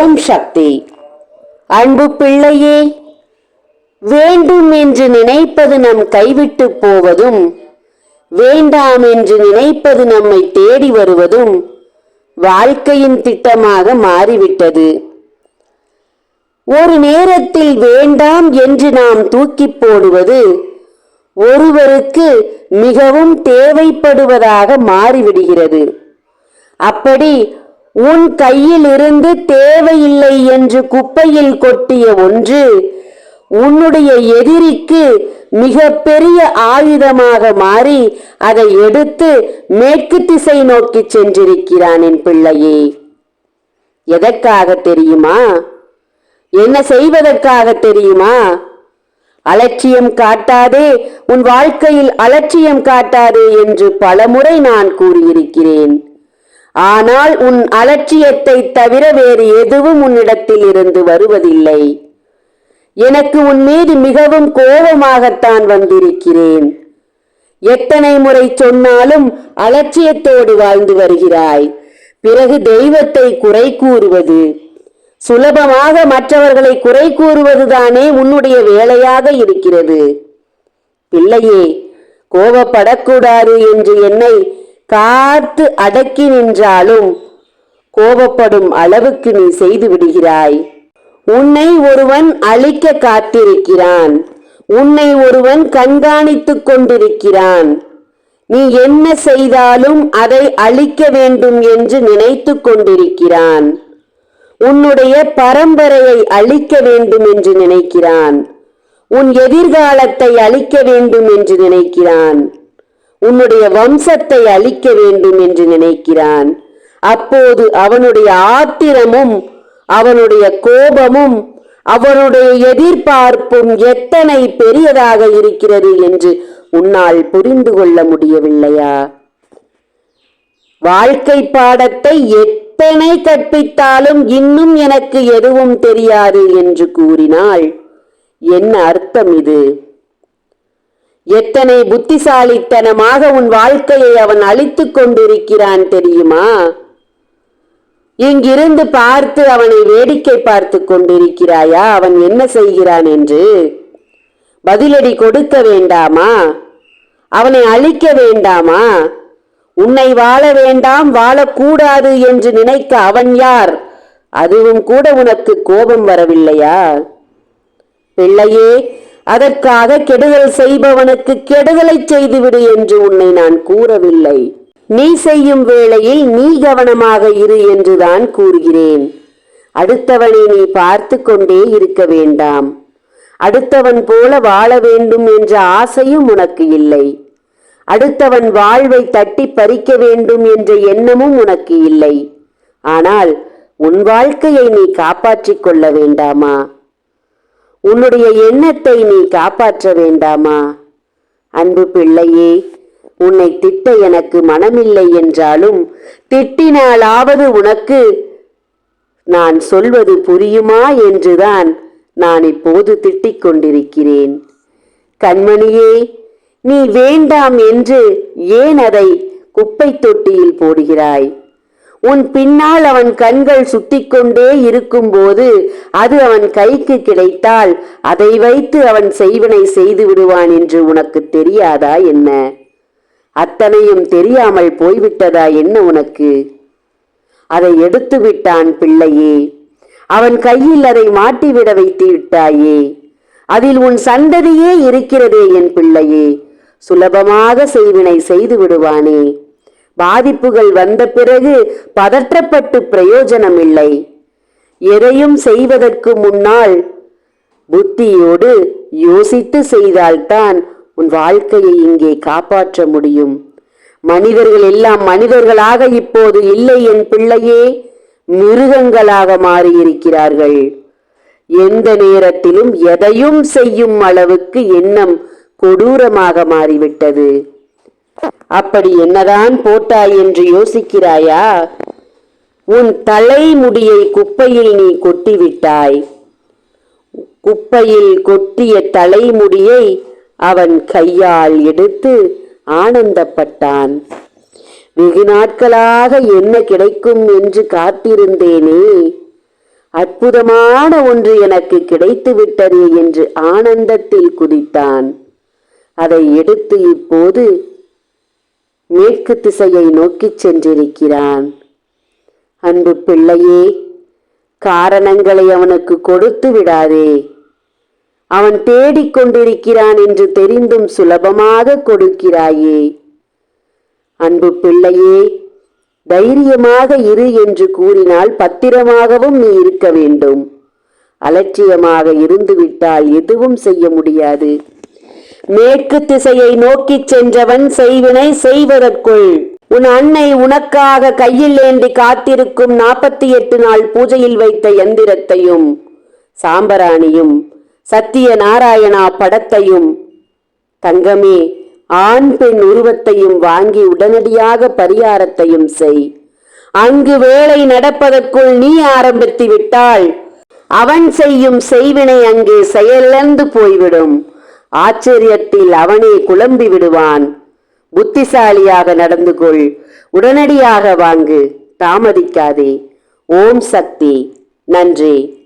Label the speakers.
Speaker 1: ஓம் சக்தி. அன்பு பிள்ளையே வேண்டும் என்று நினைப்பது நம் கைவிட்டு போவதும் வேண்டாம் என்று நினைப்பது நம்மை தேடி வருவதும் வாழ்க்கையின் திட்டமாக மாறிவிட்டது. ஒரு நேரத்தில் வேண்டாம் என்று நாம் தூக்கி போடுவது ஒருவருக்கு மிகவும் தேவைப்படுவதாக மாறிவிடுகிறது. அப்படி உன் கையிலிருந்து தேவையில்லை என்று குப்பையில் கொட்டிய ஒன்று உன்னுடைய எதிரிக்கு மிக பெரிய ஆயுதமாக மாறி அதை எடுத்து மேற்கு திசை நோக்கி சென்றிருக்கிறான் என் பிள்ளையே. எதற்காக தெரியுமா? என்ன செய்வதற்காக தெரியுமா? அலட்சியம் காட்டாதே உன் வாழ்க்கையில் அலட்சியம் காட்டாதே என்று பலமுறை நான் கூறியிருக்கிறேன். ஆனால் உன் அலட்சியத்தை தவிர வேறு எதுவும் உன்னிடத்தில் இருந்து வருவதில்லை. எனக்கு உன் மீது மிகவும் கோபமாகத்தான் வந்திருக்கிறேன். எத்தனை முறை சொன்னாலும் அலட்சியத்தோடு வாழ்ந்து வருகிறாய். பிறகு தெய்வத்தை குறை கூறுவது. சுலபமாக மற்றவர்களை குறை கூறுவதுதானே உன்னுடைய வேலையாக இருக்கிறது. பிள்ளையே கோபப்படக்கூடாது என்று என்னை காத்து அடக்கி நின்றாலும் கோபப்படும் அளவுக்கு நீ செய்து விடுகிறாய். உன்னை ஒருவன் அழிக்க காத்திருக்கிறான். உன்னை ஒருவன் கண்காணித்துக் கொண்டிருக்கிறான். நீ என்ன செய்தாலும் அதை அழிக்க வேண்டும் என்று நினைத்து கொண்டிருக்கிறான். உன்னுடைய பரம்பரையை அழிக்க வேண்டும் என்று நினைக்கிறான். உன் எதிர்காலத்தை அழிக்க வேண்டும் என்று நினைக்கிறான். உன்னுடைய வம்சத்தை அழிக்க வேண்டும் என்று நினைக்கிறான். அப்போது அவனுடைய ஆத்திரமும் அவனுடைய கோபமும் அவனுடைய எதிர்பார்ப்பும் எத்தனை பெரியதாக இருக்கிறது என்று உன்னால் புரிந்து கொள்ள முடியவில்லையா? வாழ்க்கை பாடத்தை எத்தனை கற்பித்தாலும் இன்னும் எனக்கு எதுவும் தெரியாது என்று கூறினால் என்ன அர்த்தம் இது? எத்தனை புத்திசாலித்தனமாக உன் வாழ்க்கையை அவன் அழித்துக் கொண்டிருக்கிறான் தெரியுமா? இங்கிருந்து பார்த்து அவனை வேடிக்கை பார்த்து கொண்டிருக்கிறாயா? அவன் என்ன செய்கிறான் என்று பதிலடி கொடுக்க வேண்டாமா? அவனை அழிக்க வேண்டாமா? உன்னை வாழ வேண்டாம் வாழக்கூடாது என்று நினைக்க அவன் யார்? அதுவும் கூட உனக்கு கோபம் வரவில்லையா? பிள்ளையே அதற்காக கெடுதல் செய்பவனுக்கு கெடுதலை செய்துவிடு என்று உன்னை நான் கூறவில்லை. நீ செய்யும் வேளையில் நீ கவனமாக இரு என்றுதான் கூறுகிறேன். அடுத்தவனை நீ பார்த்து கொண்டே இருக்க வேண்டாம். அடுத்தவன் போல வாழ வேண்டும் என்ற ஆசையும் உனக்கு இல்லை. அடுத்தவன் வாழ்வை தட்டி பறிக்க வேண்டும் என்ற எண்ணமும் உனக்கு இல்லை. ஆனால் உன் வாழ்க்கையை நீ காப்பாற்றிக் கொள்ள வேண்டாமா? உன்னுடைய எண்ணத்தை நீ காப்பாற்ற வேண்டாமா? அன்பு பிள்ளையே உன்னை திட்ட எனக்கு மனமில்லை என்றாலும் திட்டினாலாவது உனக்கு நான் சொல்வது புரியுமா என்றுதான் நான் இப்போது திட்டிக் கொண்டிருக்கிறேன். கண்மணியே நீ வேண்டாம் என்று ஏன் அதை குப்பை தொட்டியில் போடுகிறாய்? உன் பின்னால் அவன் கண்கள் சுட்டிக்கொண்டே இருக்கும்போது அது அவன் கைக்கு கிடைத்தால் அதை வைத்து அவன் செய்வனை செய்து விடுவான் என்று உனக்கு தெரியாதா என்ன? அத்தனையும் தெரியாமல் போய்விட்டதா என்ன உனக்கு? அதை எடுத்து விட்டான் பிள்ளையே. அவன் கையில் அதை மாட்டிவிட வைத்து விட்டாயே. அதில் உன் சந்ததியே இருக்கிறதே என் பிள்ளையே. சுலபமாக செய்வினை செய்து விடுவானே. பாதிப்புகள் வந்த பிறகு பதற்றப்பட்டு பிரயோஜனம் இல்லை எதையும் செய்வதற்கு முன்னால் புத்தியோடு யோசித்து செய்தால்தான் உன் வாழ்க்கையை இங்கே காப்பாற்ற முடியும். மனிதர்கள் எல்லாம் மனிதர்களாக இப்போது இல்லை என் பிள்ளையே மிருகங்களாக மாறியிருக்கிறார்கள். எந்த நேரத்திலும் எதையும் செய்யும் அளவுக்கு எண்ணம் கொடூரமாக மாறிவிட்டது. அப்படி என்னதான் போட்டாய் என்று யோசிக்கிறாயா? உன் தலைமுடியை குப்பையில் நீ கொட்டிவிட்டாய். குப்பையில் கொட்டிய தலைமுடியை அவன் கையால் எடுத்து ஆனந்தப்பட்டான். வெகு நாட்களாக என்ன கிடைக்கும் என்று காத்திருந்தேனே. அற்புதமான ஒன்று எனக்கு கிடைத்து விட்டதே என்று ஆனந்தத்தில் குதித்தான். அதை எடுத்து இப்போது மேற்கு திசையை நோக்கிச் சென்றிருக்கிறான். அன்பு பிள்ளையே காரணங்களை அவனுக்கு கொடுத்து விடாதே. அவன் தேடிக் கொண்டிருக்கிறான் என்று தெரிந்தும் சுலபமாக கொடுக்கிறாயே. அன்பு பிள்ளையே தைரியமாக இரு என்று கூறினால் பத்திரமாகவும் நீ இருக்க வேண்டும். அலட்சியமாக இருந்துவிட்டால் எதுவும் செய்ய முடியாது. மேற்கு திசையை நோக்கிச் சென்றவன் செய்வினை செய்வதற்குள். உன் அன்னை உனக்காக கையில் ஏந்தி காத்திருக்கும் நாற்பத்தி எட்டு நாள் பூஜையில் வைத்த எந்திரத்தையும் சாம்பராணியும் சத்திய நாராயணா படத்தையும் தங்கமே ஆண் பெண் உருவத்தையும் வாங்கி உடனடியாக பரிகாரத்தையும் செய். அங்கு வேலை நடப்பதற்குள் நீ ஆரம்பித்து விட்டால் அவன் செய்யும் செய்வினை அங்கே செயலந்து போய்விடும். ஆச்சரியத்தில் அவனே குழம்பி விடுவான். புத்திசாலியாக நடந்து கொள். உடனடியாக வாங்கு. தாமதிக்காதே. ஓம் சக்தி. நன்றி.